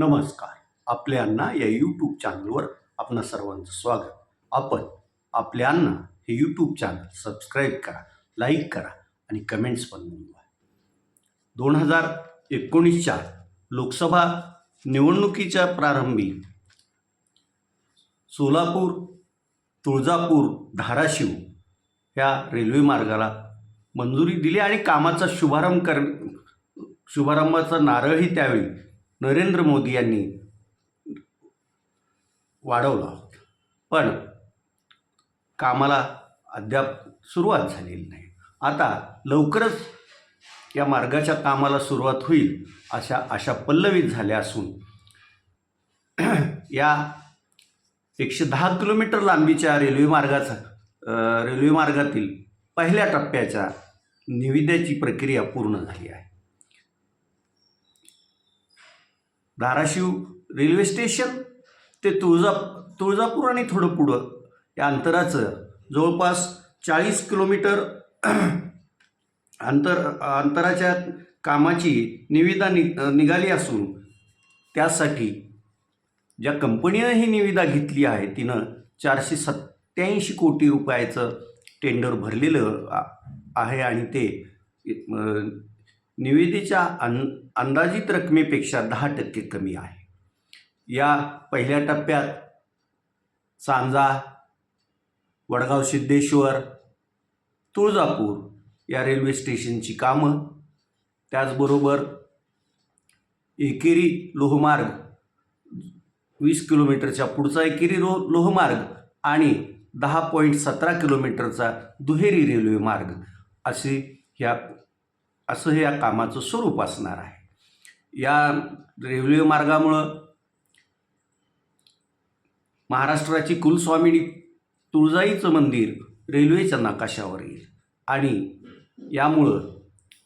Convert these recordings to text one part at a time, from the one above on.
नमस्कार. आपल्यांना अण्णा या यूट्यूब चॅनलवर आपणा सर्वांचं स्वागत. आपण आपल्यांना अण्णा हे यूट्यूब चॅनल सबस्क्राईब करा लाईक करा आणि कमेंट्स पण नोंदवा. दोन हजार एकोणीसच्या लोकसभा निवडणुकीच्या प्रारंभी सोलापूर तुळजापूर धाराशिव या रेल्वे मार्गाला मंजुरी दिली आणि कामाचा शुभारंभ कर शुभारंभाचा नारळही त्यावेळी नरेंद्र मोदी यांनी वाढवला पण कामाला अद्याप सुरुवात झालेली नाही. आता लवकरच या मार्गाच्या कामाला सुरुवात होईल अशा आशा पल्लवित झाल्या असून या एकशे दहा किलोमीटर लांबीच्या रेल्वे मार्गाचा रेल्वे मार्गातील पहिल्या टप्प्याच्या निविद्याची प्रक्रिया पूर्ण झाली आहे. धाराशिव रेल्वे स्टेशन ते तुळजा तुळजापूर आणि थोडं पुढं. या अंतराचं जवळपास चाळीस किलोमीटर अंतर अंतराच्या कामाची निविदा नि निघाली असून त्यासाठी ज्या कंपनीनं ही निविदा घेतली आहे तिनं चारशे सत्त्याऐंशी कोटी रुपयाचं टेंडर भरलेलं आहे आणि ते निविदेच्या अं अंदाजित रकमेपेक्षा दहा टक्के कमी आहे. या पहिल्या टप्प्यात सांजा वडगाव सिद्धेश्वर तुळजापूर या रेल्वे स्टेशनची कामं त्याचबरोबर एकेरी लोहमार्ग वीस किलोमीटरच्या पुढचा एकेरी लो लोहमार्ग आणि दहा पॉईंट सतरा किलोमीटरचा दुहेरी रेल्वे मार्ग असे ह्या असं हे या कामाचं स्वरूप असणार आहे. या रेल्वे मार्गामुळं महाराष्ट्राची कुलस्वामिनी तुळजाईचं मंदिर रेल्वेच्या नकाशावर येईल. आणि यामुळं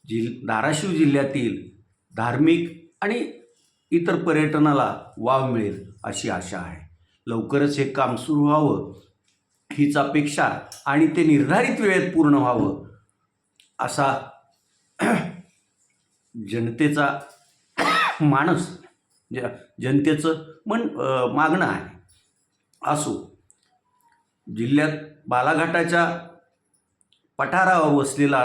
जि धाराशिव जिल्ह्यातील धार्मिक आणि इतर पर्यटनाला वाव मिळेल अशी आशा आहे. लवकरच हे काम सुरू व्हावं हीच अपेक्षा आणि ते निर्धारित वेळेत पूर्ण व्हावं असा जनतेचा मानस ज जनतेचं मन मागणं आहे. असो जिल्ह्यात बालाघाटाच्या पठारावर वसलेला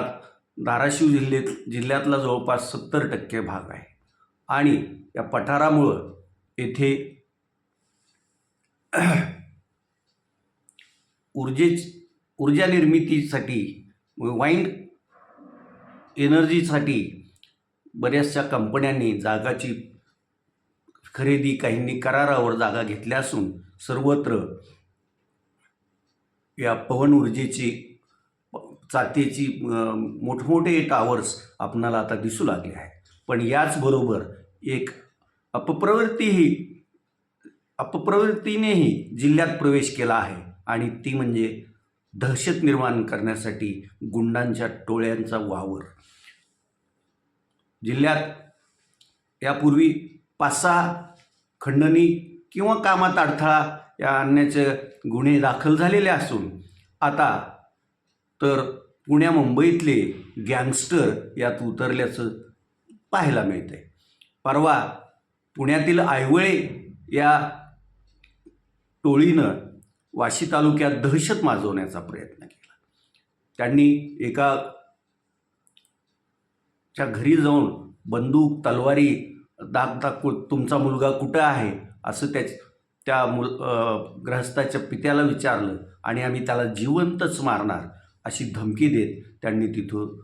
धाराशिव जिल्ह्यात जिल्ह्यातला जवळपास सत्तर टक्के भाग आहे. आणि या पठारामुळं येथे ऊर्जेच ऊर्जा निर्मितीसाठी म्हणजे वाईंड एनर्जीसाठी बऱ्याचशा कंपन्यांनी जागाची खरेदी काहींनी करारावर जागा घेतल्या असून सर्वत्र या पवन ऊर्जेची चातेची मोठमोठे टावर्स आपणाला आता दिसू लागले आहेत. पण याचबरोबर एक अपप्रवृत्तीही अपप्रवृत्तीनेही जिल्ह्यात प्रवेश केला आहे. आणि ती म्हणजे दहशत निर्माण करण्यासाठी गुंडांच्या टोळ्यांचा वावर. जिल्ह्यात यापूर्वी पाच सहा खंडणी किंवा कामात अडथळा या आणण्याचे गुन्हे दाखल झालेले असून आता तर पुण्या मुंबईतले गँगस्टर यात उतरल्याचं पाहायला मिळतंय. परवा पुण्यातील आयवळे या टोळीनं वाशी तालुक्यात दहशत माजवण्याचा प्रयत्न केला. त्यांनी एका च्या घरी जाऊन बंदूक तलवारी दाग दाग तुमचा मुलगा कुठं आहे? असं त्या त्या मुल ग्रहस्थाच्या पित्याला विचारलं आणि आम्ही त्याला जिवंतच मारणार अशी धमकी देत त्यांनी तिथून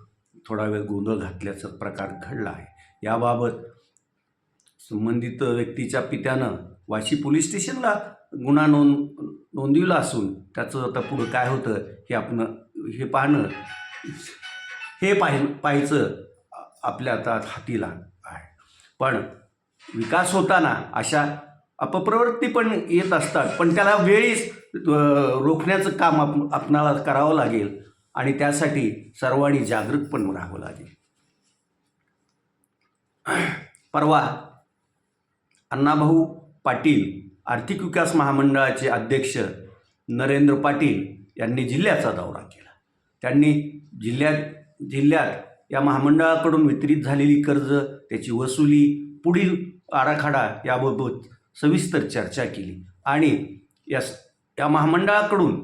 थोडा वेळ गोंधळ घातल्याचा प्रकार घडला आहे. याबाबत संबंधित व्यक्तीच्या पित्यानं वाशी पोलीस स्टेशनला गुन्हा नोंद नोंदविला असून त्याचं आता पुढं काय होतं हे आपण हे पाहणं हे पाहि पाहायचं आपल्या आता हातीला आहे. पण विकास होताना अशा अपप्रवृत्ती पण येत असतात पण त्याला वेळीच रोखण्याचं काम आप आपणाला करावं लागेल आणि त्यासाठी सर्वांनी जागृत पण राहावं लागेल. परवा अण्णाभाऊ पाटील आर्थिक विकास महामंडळाचे अध्यक्ष नरेंद्र पाटील यांनी जिल्ह्याचा दौरा केला. त्यांनी जिल्ह्यात जिल्ह्यात या महामंडळाकडून वितरित झालेली कर्ज त्याची वसुली पुढील आराखडा याबाबत सविस्तर चर्चा केली आणि या या महामंडळाकडून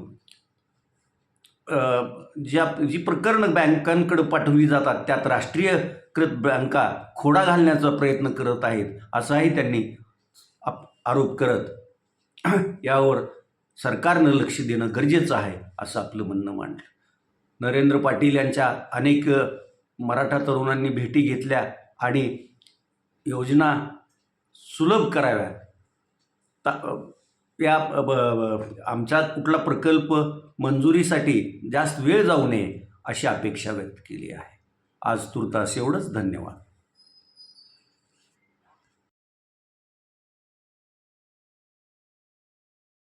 ज्या जी प्रकरणं बँकांकडे पाठवली जातात त्यात राष्ट्रीयकृत बँका खोडा घालण्याचा प्रयत्न करत आहेत असाही त्यांनी आरोप करत यावर सरकारनं लक्ष देणं गरजेचं आहे असं आपलं म्हणणं मांडलं. नरेंद्र पाटील यांच्या अनेक मराठा तरुणांनी भेटी घेतल्या आणि योजना सुलभ कराव्यात. ता या ब- ब- आमच्या कुठला प्रकल्प मंजुरीसाठी जास्त वेळ जाऊ नये अशी अपेक्षा व्यक्त केली आहे. आज तुर्तास एवढंच. धन्यवाद.